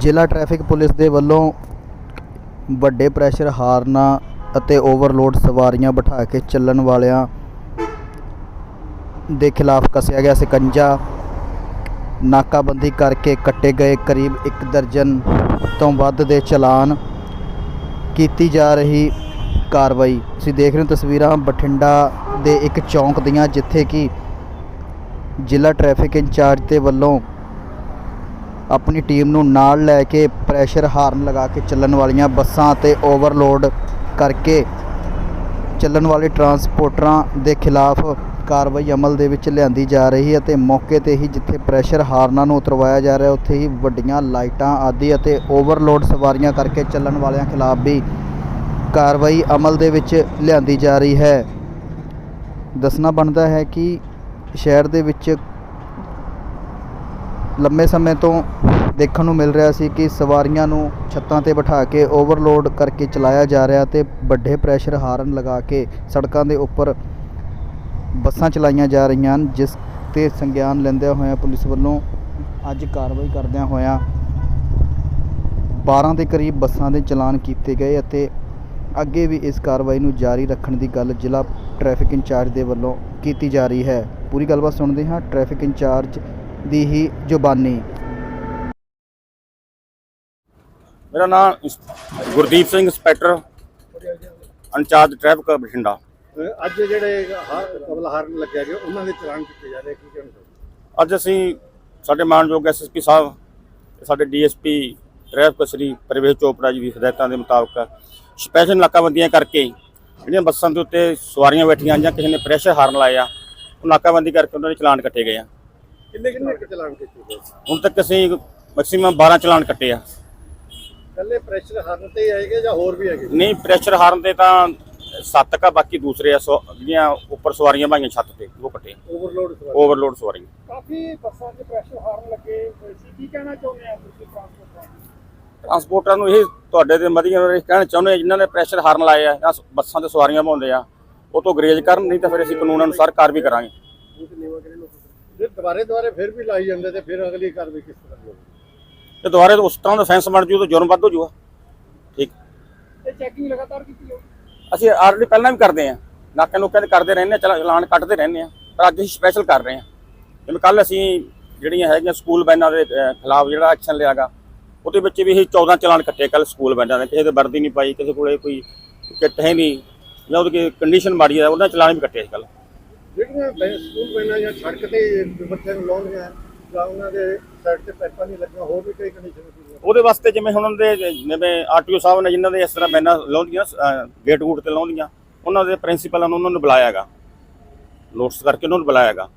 ਜ਼ਿਲ੍ਹਾ traffic police ਦੇ ਵੱਲੋਂ ਵੱਡੇ ਪ੍ਰੈਸ਼ਰ ਹਾਰਨਾਂ ਅਤੇ ਓਵਰਲੋਡ ਸਵਾਰੀਆਂ ਬਿਠਾ ਕੇ ਚੱਲਣ ਵਾਲਿਆਂ ਦੇ ਖਿਲਾਫ ਕੱਸਿਆ ਗਿਆ ਸਿਕੰਜਾ। ਨਾਕਾਬੰਦੀ ਕਰਕੇ ਕੱਟੇ ਗਏ ਕਰੀਬ 1 ਦਰਜਨ ਤੋਂ ਵੱਧ ਦੇ ਚਲਾਨ ਕੀਤੀ ਜਾ ਰਹੀ ਕਾਰਵਾਈ। ਤੁਸੀਂ ਦੇਖ ਰਹੇ ਹੋ ਤਸਵੀਰਾਂ ਬਠਿੰਡਾ ਦੇ ਇੱਕ ਚੌਂਕ ਦੀਆਂ, ਜਿੱਥੇ ਕਿ ਜ਼ਿਲ੍ਹਾ ਟ੍ਰੈਫਿਕ ਇੰਚਾਰਜ ਦੇ ਵੱਲੋਂ ਆਪਣੀ ਟੀਮ ਨੂੰ ਨਾਲ ਲੈ ਕੇ ਪ੍ਰੈਸ਼ਰ ਹਾਰਨ ਲਗਾ ਕੇ ਚੱਲਣ ਵਾਲੀਆਂ ਬੱਸਾਂ ਤੇ ਓਵਰਲੋਡ ਕਰਕੇ ਚੱਲਣ ਵਾਲੇ ਟਰਾਂਸਪੋਰਟਰਾਂ ਦੇ ਖਿਲਾਫ ਕਾਰਵਾਈ ਅਮਲ ਦੇ ਵਿੱਚ ਲਿਆਂਦੀ ਜਾ ਰਹੀ ਹੈ ਤੇ ਮੌਕੇ ਤੇ ਹੀ ਜਿੱਥੇ ਪ੍ਰੈਸ਼ਰ ਹਾਰਨਾਂ ਨੂੰ ਉਤਰਵਾਇਆ ਜਾ ਰਿਹਾ, ਉੱਥੇ ਹੀ ਵੱਡੀਆਂ ਲਾਈਟਾਂ ਆਦਿ ਅਤੇ ਓਵਰਲੋਡ ਸਵਾਰੀਆਂ ਕਰਕੇ ਚੱਲਣ ਵਾਲਿਆਂ ਖਿਲਾਫ ਵੀ ਕਾਰਵਾਈ ਅਮਲ ਦੇ ਵਿੱਚ ਲਿਆਂਦੀ ਜਾ ਰਹੀ ਹੈ। ਦੱਸਣਾ ਬਣਦਾ ਹੈ ਕਿ ਸ਼ਹਿਰ ਦੇ ਵਿੱਚ ਲੰਮੇ ਸਮੇਂ ਤੋਂ ਦੇਖਣ ਨੂੰ ਮਿਲ ਰਿਹਾ ਸੀ ਕਿ ਸਵਾਰੀਆਂ ਨੂੰ ਛੱਤਾਂ ਤੇ ਬਿਠਾ ਕੇ ਓਵਰਲੋਡ ਕਰਕੇ ਚਲਾਇਆ ਜਾ ਰਿਹਾ ਤੇ ਵੱਡੇ ਪ੍ਰੈਸ਼ਰ ਹਾਰਨ ਲਗਾ ਕੇ ਸੜਕਾਂ ਦੇ ਉੱਪਰ ਬੱਸਾਂ ਚਲਾਈਆਂ ਜਾ ਰਹੀਆਂ ਹਨ, ਜਿਸ ਤੇ ਸੰਗਿਆਨ ਲੈਂਦਿਆਂ ਹੋਇਆਂ ਪੁਲਿਸ ਵੱਲੋਂ ਅੱਜ ਕਾਰਵਾਈ ਕਰਦਿਆਂ ਹੋਇਆਂ 12 ਦੇ ਕਰੀਬ ਬੱਸਾਂ ਦੇ ਚਲਾਨ ਕੀਤੇ ਗਏ ਅਤੇ ਅੱਗੇ ਵੀ ਇਸ ਕਾਰਵਾਈ ਨੂੰ ਜਾਰੀ ਰੱਖਣ ਦੀ ਗੱਲ ਜ਼ਿਲ੍ਹਾ ਟ੍ਰੈਫਿਕ ਇੰਚਾਰਜ ਦੇ ਵੱਲੋਂ ਕੀਤੀ ਜਾ ਰਹੀ ਹੈ। ਪੂਰੀ ਗੱਲਬਾਤ ਸੁਣਦੇ ਹਾਂ। ਟ੍ਰੈਫਿਕ ਇੰਚਾਰਜ ਦੀ ਹੀ ਜ਼ੁਬਾਨੀ। ਮੇਰਾ ਨਾਮ ਇੰਸ- Gurdeep Singh inspector incharge traffic Bathinda. ਅੱਜ ਜਿਹੜੇ ਕਬਲ ਹਾਰਨ ਲੱਗਿਆ ਗਿਆ ਉਹਨਾਂ ਦੇ ਚਲਾਨ ਕੀਤੇ ਜਾ ਰਹੇ ਕੀ? ਅੱਜ ਅਸੀਂ ਸਾਡੇ ਮਾਨਯੋਗ ਐਸਐਸਪੀ ਸਾਹਿਬ ਸਾਡੇ ਡੀਐਸਪੀ ਟ੍ਰੈਫਿਕ ਸ੍ਰੀ ਪ੍ਰਵੇਸ਼ ਚੋਪੜਾ ਜੀ ਦੀ ਹਦਾਇਤਾਂ ਦੇ ਮੁਤਾਬਕ ਸਪੈਸ਼ਲ ਨਾਕਾਬੰਦੀਆਂ ਕਰਕੇ ਜਿਹੜੀਆਂ ਬੱਸਾਂ ਦੇ ਉੱਤੇ ਸਵਾਰੀਆਂ ਬੈਠੀਆਂ ਜਾਂ ਕਿਸੇ ਨੇ ਪ੍ਰੈਸ਼ਰ ਹਾਰਨ ਲਾਇਆ ਉਹ ਨਾਕਾਬੰਦੀ ਕਰਕੇ ਉਹਨਾਂ ਦੇ ਚਲਾਨ ਕੱਟੇ ਗਏ ਆ। ਕਿੰਨੇ ਕਿੰਨੇ ਕੁ ਚਲਾਨ ਕੀਤੇ ਗਏ? ਹੁਣ ਤੱਕ ਅਸੀਂ ਮੈਕਸਿਮਮ 12 ਚਲਾਨ ਕੱਟੇ ਆ। ਕੱਲੇ ਪ੍ਰੈਸ਼ਰ ਹਾਰਨ ਤੇ ਹੀ ਆਏਗੇ ਜਾਂ ਹੋਰ ਵੀ ਹੈਗੇ? ਨਹੀਂ ਪ੍ਰੈਸ਼ਰ ਹਾਰਨ ਦੇ ਤਾਂ ਸੱਤ ਕਾ ਬਾਕੀ ਦੂਸਰੇ ਆ ਸੋ- ਜਿਹੜੀਆਂ ਉੱਪਰ ਸਵਾਰੀਆਂ ਭਾਈਆਂ ਛੱਤ ਤੇ ਉਹ ਕੱਟੇ ਓਵਰਲੋਡ ਸਵਾਰੀ ਓਵਰਲੋਡ ਸਵਾਰੀਆਂ। ਕਾਫੀ ਬੱਸਾਂ 'ਚ ਪ੍ਰੈਸ਼ਰ ਹਾਰਨ ਲੱਗੇ। ਹੋਏ ਸੀ ਕੀ ਕਹਿਣਾ ਚਾਹੁੰਦੇ ਆ ਤੁਸੀਂ ਟਰਾਂਸਪੋਰਟ ਟਰਾਂਸਪੋਰਟਰਾਂ ਨੂੰ? ਇਹ ਤੁਹਾਡੇ ਦੇ ਮਧੀਆਂ ਨੂੰ ਇਹ ਕਹਿਣਾ ਚਾਹੁੰਦੇ ਆ ਜਿਨ੍ਹਾਂ ਨੇ ਪ੍ਰੈਸ਼ਰ ਹਾਰਨ ਲਾਏ ਆ ਜਾਂ ਸ- ਬੱਸਾਂ ਤੇ ਸਵਾਰੀਆਂ ਪਾਉਂਦੇ ਆ ਉਹ ਤੋਂ ਗਰੇਜ ਕਰਨ ਨਹੀਂ ਤਾਂ ਫਿਰ ਅਸੀਂ ਕਾਨੂੰਨ ਅਨੁਸਾਰ ਕਾਰਵਾਈ ਕਰਾਂਗੇ। ਜੇ ਦੁਬਾਰੇ ਦੁਬਾਰੇ ਫਿਰ ਵੀ ਲਾਈ ਜਾਂਦੇ ਤੇ ਫਿਰ ਅਗਲੀ ਕਾਰਵਾਈ ਕਿਸ ਤਰ੍ਹਾਂ ਦੀ ਹੋਵੇ ਤੇ ਦੁਬਾਰੇ ਉਸ ਤਰ੍ਹਾਂ ਦਾ ਫੈਂਸ ਬਣ ਜੂ ਤਾਂ ਜੁਰਮ ਵੱਧ ਹੋ ਜੂਗਾ। ਠੀਕ। ਇਹ ਚੈਕਿੰਗ ਲਗਾਤਾਰ ਕੀਤੀ ਜਾਊਗੀ। ਅਸੀਂ ਆਲਰੇਡੀ ਪਹਿਲਾਂ ਵੀ ਕਰਦੇ ਆ ਨਾਕੇ ਨੂੰ ਕਹਿੰਦੇ ਕਰਦੇ ਰਹਿੰਦੇ ਆ ਚਲਾ- ਚਲਾਨ ਕੱਟਦੇ ਰਹਿੰਦੇ ਆ ਪਰ ਅੱਜ ਅਸੀਂ ਸਪੈਸ਼ਲ ਕਰ ਰਹੇ ਆ ਜਿਵੇਂ ਕੱਲ ਅਸੀਂ ਜਿਹੜੀਆਂ ਹੈਗੀਆਂ ਸਕੂਲ ਵੈਨਾਂ ਦੇ ਅਹ, ਖਿਲਾਫ ਜਿਹੜਾ ਐਕਸ਼ਨ ਲਿਆਗਾ ਉਹਦੇ ਵਿੱਚ ਵੀ ਇਹ 14 ਚਲਾਨ ਕੱਟੇ ਕੱਲ ਸਕੂਲ ਵੈਨਾਂ ਦੇ। ਕਿਸੇ ਦੇ ਵਰਦੀ ਨਹੀਂ ਪਾਈ ਕਿਸੇ ਕੋਲੇ ਕੋਈ ਕਿੱਟ ਹੈ ਨਹੀਂ ਜਾਂ ਉਹਦੀ ਕੰਡੀਸ਼ਨ ਮਾੜੀ ਆ ਉਹਨਾਂ ਚਲਾਨ ਵੀ ਕੱਟੇ ਕੱਲ ਜਿਹੜੀਆਂ ਬੈ- ਸਕੂਲ ਵੈਨਾਂ ਜਾਂ ਸੜਕ ਤੇ ਬੱਚਿਆਂ ਨੂੰ ਲਾਉਂਦੀਆਂ ਜਾਂ ਉਹਨਾਂ ਦੇ ਸਾਈਡ ਤੇ ਪਾਈਪਾਂ ਨਹੀਂ ਲੱਗੀਆਂ ਹੋਰ ਵੀ ਕਈ ਕੰਡੀਸ਼ਨ ਹੁੰਦੀਆਂ ਉਹਦੇ ਵਾਸਤੇ ਜਿਵੇਂ ਹੁਣ ਉਹਨਾਂ ਦੇ ਜਿਵੇਂ ਆਰਟੀਓ ਸਾਹਿਬ ਨੇ ਜਿਨ੍ਹਾਂ ਦੇ ਇਸ ਤਰ੍ਹਾਂ ਬੈਨਾਂ ਲਾਉਂਦੀਆਂ ਗੇਟ ਗੂਟ ਤੇ ਲਾਉਂਦੀਆਂ ਉਹਨਾਂ ਦੇ ਪ੍ਰਿੰਸੀਪਲਾਂ ਨੂੰ ਉਹਨਾਂ ਨੂੰ ਬੁਲਾਇਆ ਹੈਗਾ। ਨੋਟਿਸ ਕਰਕੇ ਉਹਨਾਂ ਨੂੰ ਬੁਲਾਇਆ ਹੈਗਾ।